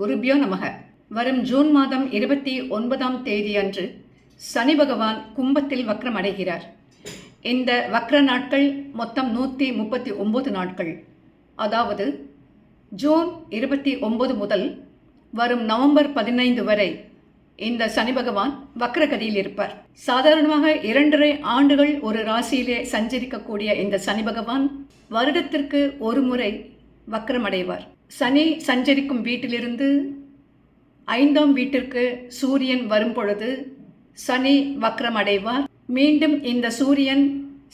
குருபியோ நமக. வரும் ஜூன் மாதம் இருபத்தி ஒன்பதாம் தேதி அன்று சனி பகவான் கும்பத்தில் வக்ரம் அடைகிறார். இந்த வக்ர நாட்கள் மொத்தம் நூற்றி முப்பத்தி ஒம்பது நாட்கள். அதாவது ஜூன் இருபத்தி ஒன்பது முதல் வரும் நவம்பர் பதினைந்து வரை இந்த சனி பகவான் வக்ரகதியில் இருப்பார். சாதாரணமாக இரண்டரை ஆண்டுகள் ஒரு ராசியிலே சஞ்சரிக்கக்கூடிய இந்த சனி பகவான் வருடத்திற்கு ஒரு முறை வக்ரமடைவார் சனி சஞ்சரிக்கும் வீட்டிலிருந்து ஐந்தாம் வீட்டிற்கு சூரியன் வரும் பொழுது சனி வக்ரமடைவார் மீண்டும் இந்த சூரியன்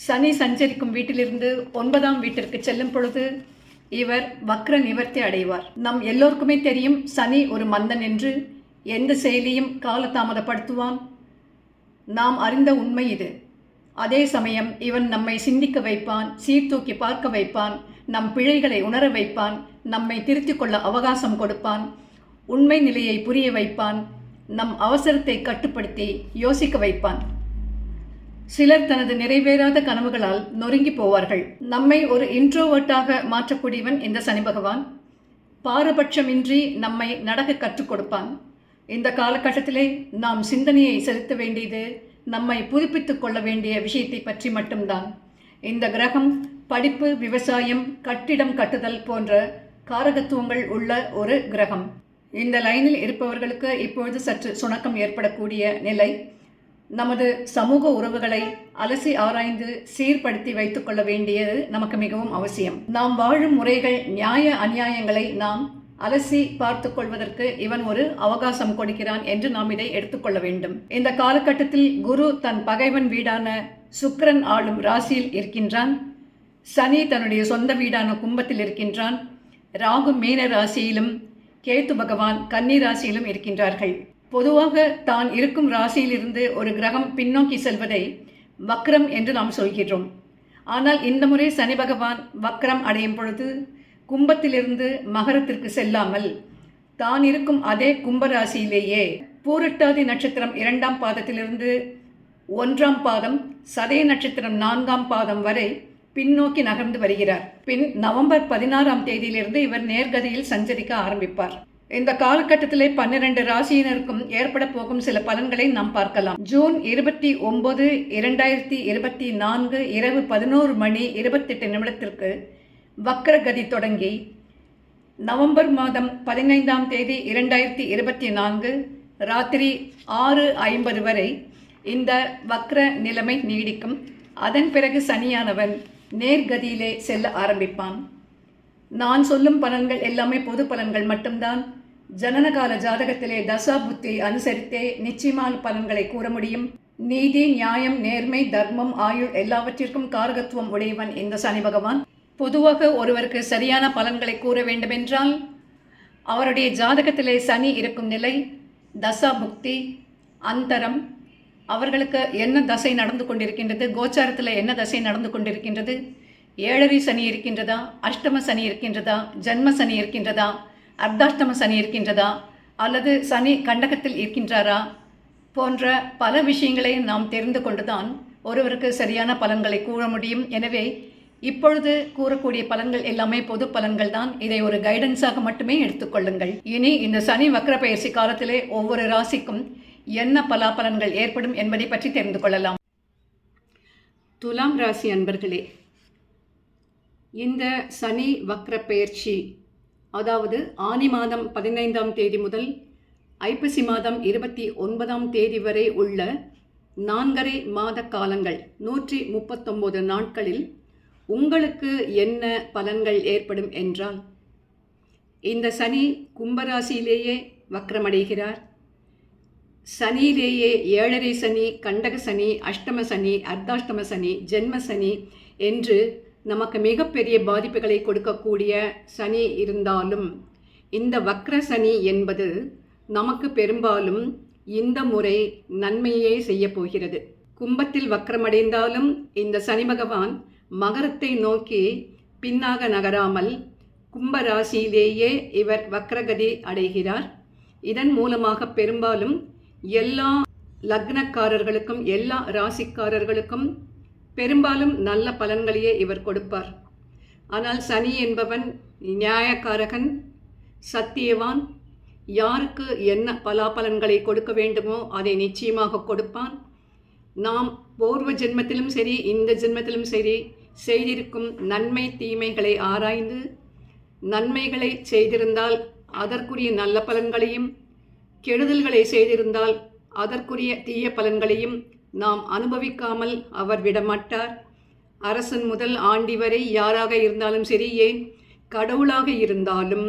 சனி சஞ்சரிக்கும் வீட்டிலிருந்து ஒன்பதாம் வீட்டிற்கு செல்லும் பொழுது இவர் வக்ர நிவர்த்தி அடைவார். நம் எல்லோருக்குமே தெரியும் சனி ஒரு மந்தன் என்று எந்த செயலியும் காலதாமதப்படுத்துவான். நாம் அறிந்த உண்மை இது. அதே சமயம் இவன் நம்மை சிந்திக்க வைப்பான் சீர்தூக்கி பார்க்க வைப்பான் நம் பிழைகளை உணர வைப்பான் நம்மை திருத்திக் கொள்ள அவகாசம் கொடுப்பான் உண்மை நிலையை புரிய வைப்பான் நம் அவசரத்தை கட்டுப்படுத்தி யோசிக்க வைப்பான். சிலர் தனது நிறைவேறாத கனவுகளால் நொறுங்கி போவார்கள். நம்மை ஒரு இன்ட்ரோவர்ட்டாக மாற்றக்கூடியவன் இந்த சனி பகவான். பாரபட்சமின்றி நம்மை நடக்க கற்றுக் கொடுப்பான். இந்த காலகட்டத்திலே நாம் சிந்தனையை செலுத்த வேண்டியது நம்மை புதுப்பித்துக் கொள்ள வேண்டிய விஷயத்தை பற்றி மட்டும்தான். இந்த கிரகம் படிப்பு விவசாயம் கட்டிடம் கட்டுதல் போன்ற காரகத்துவங்கள் உள்ள ஒரு கிரகம். இந்த லைனில் இருப்பவர்களுக்கு இப்பொழுது சற்று சுணக்கம் ஏற்படக்கூடிய நிலை. நமது சமூக உறவுகளை அலசி ஆராய்ந்து சீர்படுத்தி வைத்துக் கொள்ள வேண்டியது நமக்கு மிகவும் அவசியம். நாம் வாழும் முறைகள் நியாய அநியாயங்களை நாம் அலசி பார்த்து கொள்வதற்கு இவன் ஒரு அவகாசம் கொடுக்கிறான் என்று நாம் இதை எடுத்துக்கொள்ள வேண்டும். இந்த காலகட்டத்தில் குரு தன் பகைவன் வீடான சுக்கரன் ஆளும் ராசியில் இருக்கின்றான். சனி தன்னுடைய சொந்த வீடான கும்பத்தில் இருக்கின்றான். ராகு மீன ராசியிலும் கேத்து பகவான் கன்னி ராசியிலும் இருக்கின்றார்கள். பொதுவாக தான் இருக்கும் ராசியிலிருந்து ஒரு கிரகம் பின்னோக்கி செல்வதை வக்ரம் என்று நாம் சொல்கிறோம் ஆனால் இந்த முறை சனி பகவான் வக்ரம் அடையும் பொழுது கும்பத்திலிருந்து மகரத்திற்கு செல்லாமல் தான் இருக்கும் அதே கும்பராசியிலேயே பூரட்டாதி நட்சத்திரம் இரண்டாம் பாதத்திலிருந்து ஒன்றாம் பாதம் சதய நட்சத்திரம் நான்காம் பாதம் வரை பின்னோக்கி நகர்ந்து வருகிறார். பின் நவம்பர் பதினாறாம் தேதியிலிருந்து இவர் நேர்கதியில் சஞ்சரிக்க ஆரம்பிப்பார். இந்த காலகட்டத்திலே பன்னிரண்டு ராசியினருக்கும் ஏற்பட போகும் சில பலன்களை நாம் பார்க்கலாம். ஜூன் இருபத்தி ஒன்பது இரண்டாயிரத்தி இருபத்தி நான்கு இரவு பதினோரு மணி இருபத்தெட்டு நிமிடத்திற்கு வக்ரகதி தொடங்கி நவம்பர் மாதம் பதினைந்தாம் தேதி இரண்டாயிரத்தி இருபத்தி நான்கு ராத்திரி ஆறு ஐம்பது வரை இந்த வக்ர நிலைமை நீடிக்கும். அதன் பிறகு சனியானவன் நேர்கதியிலே செல்ல ஆரம்பிப்பான். நான் சொல்லும் பலன்கள் எல்லாமே பொது பலன்கள் மட்டும்தான். ஜனனகால ஜாதகத்திலே தசா புத்தி அனுசரித்தே நிச்சயமான பலன்களை கூற முடியும். நீதி நியாயம் நேர்மை தர்மம் ஆயுள் எல்லாவற்றிற்கும் காரகத்துவம் உடையவன் இந்த சனி பகவான். பொதுவாக ஒருவருக்கு சரியான பலன்களை கூற வேண்டுமென்றால் அவருடைய ஜாதகத்திலே சனி இருக்கும் நிலை தசா புக்தி அந்தரம் அவர்களுக்கு என்ன தசை நடந்து கொண்டிருக்கின்றது? கோச்சாரத்தில் என்ன தசை நடந்து கொண்டிருக்கின்றது? ஏழரை சனி இருக்கின்றதா? அஷ்டம சனி இருக்கின்றதா? ஜன்ம சனி இருக்கின்றதா? அர்த்தாஷ்டம சனி இருக்கின்றதா? அல்லது சனி கண்டகத்தில் இருக்கின்றாரா? போன்ற பல விஷயங்களை நாம் தெரிந்து கொண்டுதான் ஒருவருக்கு சரியான பலன்களை கூற முடியும். எனவே இப்பொழுது கூறக்கூடிய பலன்கள் எல்லாமே பொது பலன்கள் தான். இதை ஒரு கைடன்ஸாக மட்டுமே எடுத்துக்கொள்ளுங்கள் இனி இந்த சனி வக்ர பயிற்சி காலத்திலே ஒவ்வொரு ராசிக்கும் என்ன பலாபலன்கள் ஏற்படும் என்பதை பற்றி தெரிந்து கொள்ளலாம். துலாம் ராசி அன்பர்களே இந்த சனி வக்ர பெயர்ச்சி அதாவது ஆனி மாதம் பதினைந்தாம் தேதி முதல் ஐப்பசி மாதம் இருபத்தி ஒன்பதாம் தேதி வரை உள்ள நான்கரை மாத காலங்கள் நூற்றி முப்பத்தொம்போது நாட்களில் உங்களுக்கு என்ன பலன்கள் ஏற்படும் என்றால் இந்த சனி கும்பராசியிலேயே வக்ரமடைகிறார். சனியிலேயே ஏழரை சனி கண்டக சனி அஷ்டம சனி அர்த்தாஷ்டம சனி ஜென்ம சனி என்று நமக்கு மிகப்பெரிய பாதிப்புகளை கொடுக்கக்கூடிய சனி இருந்தாலும் இந்த வக்ர சனி என்பது நமக்கு பெரும்பாலும் இந்த முறை நன்மையே செய்ய போகிறது. கும்பத்தில் வக்ரமடைந்தாலும் இந்த சனி பகவான் மகரத்தை நோக்கி பின்னாக நகராமல் கும்ப ராசியிலேயே இவர் வக்ரகதி அடைகிறார். இதன் மூலமாக பெரும்பாலும் எல்லா லக்னக்காரர்களுக்கும் எல்லா ராசிக்காரர்களுக்கும் பெரும்பாலும் நல்ல பலன்களையே இவர் கொடுப்பார். ஆனால் சனி என்பவன் நியாயக்காரகன் சத்தியவான் யாருக்கு என்ன பலாபலன்களை கொடுக்க வேண்டுமோ அதை நிச்சயமாக கொடுப்பான். நாம் பூர்வ ஜென்மத்திலும் சரி இந்த ஜென்மத்திலும் சரி செய்திருக்கும் நன்மை தீமைகளை ஆராய்ந்து நன்மைகளை செய்திருந்தால் அதற்குரிய நல்ல பலன்களையும் கெடுதல்களை செய்திருந்தால் அதற்குரிய தீய பலன்களையும் நாம் அனுபவிக்காமல் அவர் விடமாட்டார். அரசன் முதல் ஆண்டி வரை யாராக இருந்தாலும் சரி ஏன் கடவுளாக இருந்தாலும்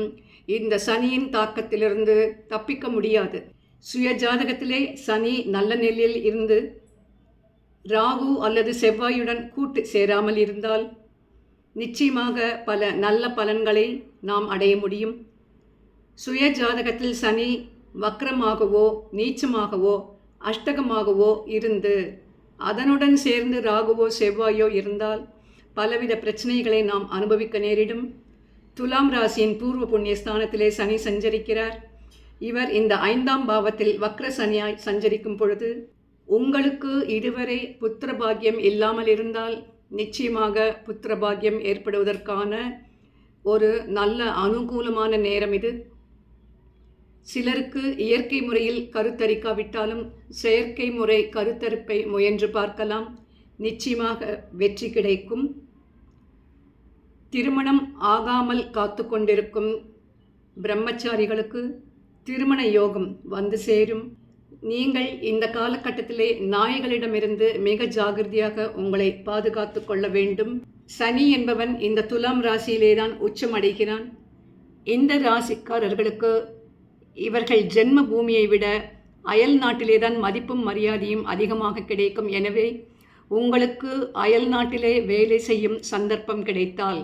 இந்த சனியின் தாக்கத்திலிருந்து தப்பிக்க முடியாது. சுய ஜாதகத்திலே சனி நல்ல நிலையில் இருந்து ராகு அல்லது செவ்வாயுடன் கூட்டு சேராமல் இருந்தால் நிச்சயமாக பல நல்ல பலன்களை நாம் அடைய முடியும். சுய ஜாதகத்தில் சனி வக்ரமாகவோ நீச்சமாகவோ அஷ்டகமாகவோ இருந்து அதனுடன் சேர்ந்து ராகுவோ செவ்வாயோ இருந்தால் பலவித பிரச்சனைகளை நாம் அனுபவிக்க நேரிடும். துலாம் ராசியின் பூர்வ புண்ணிய ஸ்தானத்திலே சனி சஞ்சரிக்கிறார். இவர் இந்த ஐந்தாம் பாவத்தில் வக்ர சனியாய் சஞ்சரிக்கும் பொழுது உங்களுக்கு இதுவரை புத்திரபாகியம் இல்லாமல் இருந்தால் நிச்சயமாக புத்திரபாகியம் ஏற்படுவதற்கான ஒரு நல்ல அனுகூலமான நேரம் இது. சிலருக்கு இயற்கை முறையில் கருத்தரிக்காவிட்டாலும் செயற்கை முறை கருத்தரிப்பை முயன்று பார்க்கலாம். நிச்சயமாக வெற்றி கிடைக்கும். திருமணம் ஆகாமல் காத்து கொண்டிருக்கும் பிரம்மச்சாரிகளுக்கு திருமண யோகம் வந்து சேரும். நீங்கள் இந்த காலகட்டத்திலே நாய்களிடமிருந்து மிக ஜாகிரதையாக உங்களை பாதுகாத்து கொள்ள வேண்டும். சனி என்பவன் இந்த துலாம் ராசியிலே தான் உச்சமடைகிறான் இந்த ராசிக்காரர்களுக்கு இவர்கள் ஜென்ம பூமியை விட அயல் நாட்டிலே தான் மதிப்பும் மரியாதையும் அதிகமாக கிடைக்கும். எனவே உங்களுக்கு அயல் நாட்டிலே வேலை செய்யும் சந்தர்ப்பம் கிடைத்தால்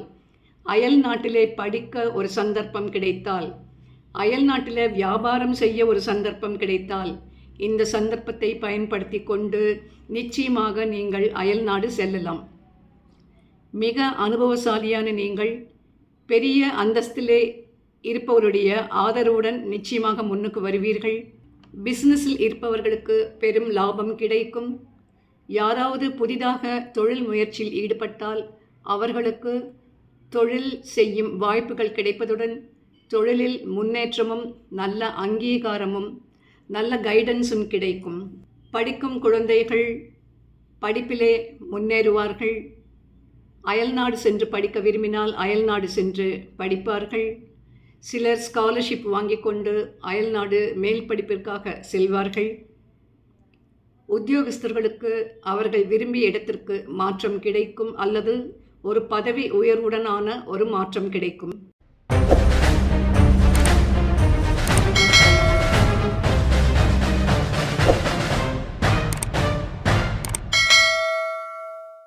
அயல் நாட்டிலே படிக்க ஒரு சந்தர்ப்பம் கிடைத்தால் அயல் நாட்டில் வியாபாரம் செய்ய ஒரு சந்தர்ப்பம் கிடைத்தால் இந்த சந்தர்ப்பத்தை பயன்படுத்தி கொண்டு நிச்சயமாக நீங்கள் அயல் நாடு செல்லலாம். மிக அனுபவசாலியான நீங்கள் பெரிய அந்தஸ்திலே இருப்பவருடைய ஆதரவுடன் நிச்சயமாக முன்னுக்கு வருவீர்கள். பிஸ்னஸில் இருப்பவர்களுக்கு பெரும் லாபம் கிடைக்கும். யாராவது புதிதாக தொழில் முயற்சியில் ஈடுபட்டால் அவர்களுக்கு தொழில் செய்யும் வாய்ப்புகள் கிடைப்பதுடன் தொழிலில் முன்னேற்றமும் நல்ல அங்கீகாரமும் நல்ல கைடன்ஸும் கிடைக்கும். படிக்கும் குழந்தைகள் படிப்பிலே முன்னேறுவார்கள். அயல்நாடு சென்று படிக்க விரும்பினால் அயல்நாடு சென்று படிப்பார்கள். சிலர் ஸ்காலர்ஷிப் வாங்கி கொண்டு அயல்நாடு மேல் படிப்பிற்காக செல்வார்கள். உத்தியோகஸ்தர்களுக்கு அவர்கள் விரும்பிய இடத்திற்கு மாற்றம் கிடைக்கும் அல்லது ஒரு பதவி உயர்வுடனான ஒரு மாற்றம் கிடைக்கும்.